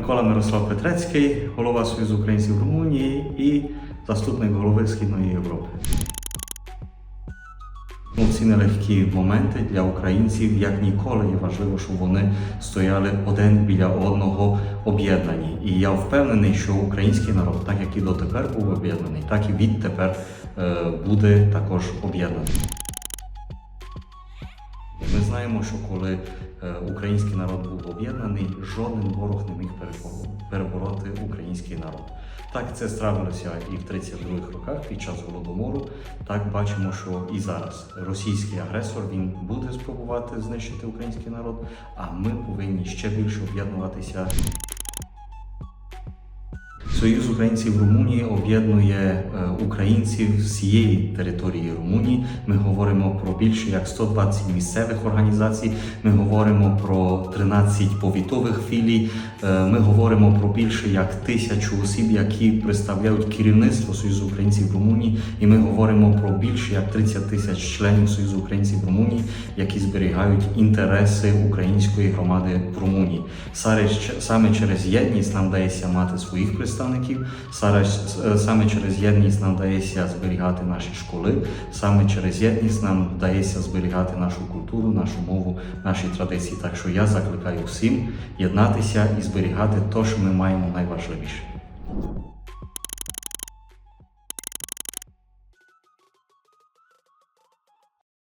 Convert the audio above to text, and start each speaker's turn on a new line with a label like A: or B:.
A: Микола Мирослав Петрецький, голова Союзу українців Румунії і заступник голови Східної Європи. Ну, ці нелегкі моменти для українців як ніколи є важливо, щоб вони стояли один біля одного об'єднані. І я впевнений, що український народ, так як і дотепер був об'єднаний, так і відтепер е, буде також об'єднаний. Ми знаємо, що коли е, український народ був об'єднаний, жоден ворог не міг перебо- перебороти український народ. Так це стравилося і в 32-х роках під час голодомору. Так бачимо, що і зараз російський агресор він буде спробувати знищити український народ, а ми повинні ще більше об'єднуватися. Союз українців Румунії об'єднує е, українців з всієї території Румунії. Ми говоримо про більше як 120 місцевих організацій. Ми говоримо про 13 повітових філій. Е, Ми говоримо про більше як тисячу осіб, які представляють керівництво Союзу українців Румунії. І ми говоримо про більше як 30 тисяч членів Союзу українців Румунії, які зберігають інтереси української громади в Румунії. Саме через єдність нам вдається мати своїх представників. Саме, е, саме через єдність нам вдається зберігати наші школи. Саме через єдність нам вдається зберігати нашу культуру, нашу мову, наші традиції. Так що я закликаю всім єднатися і зберігати те, що ми маємо найважливіше.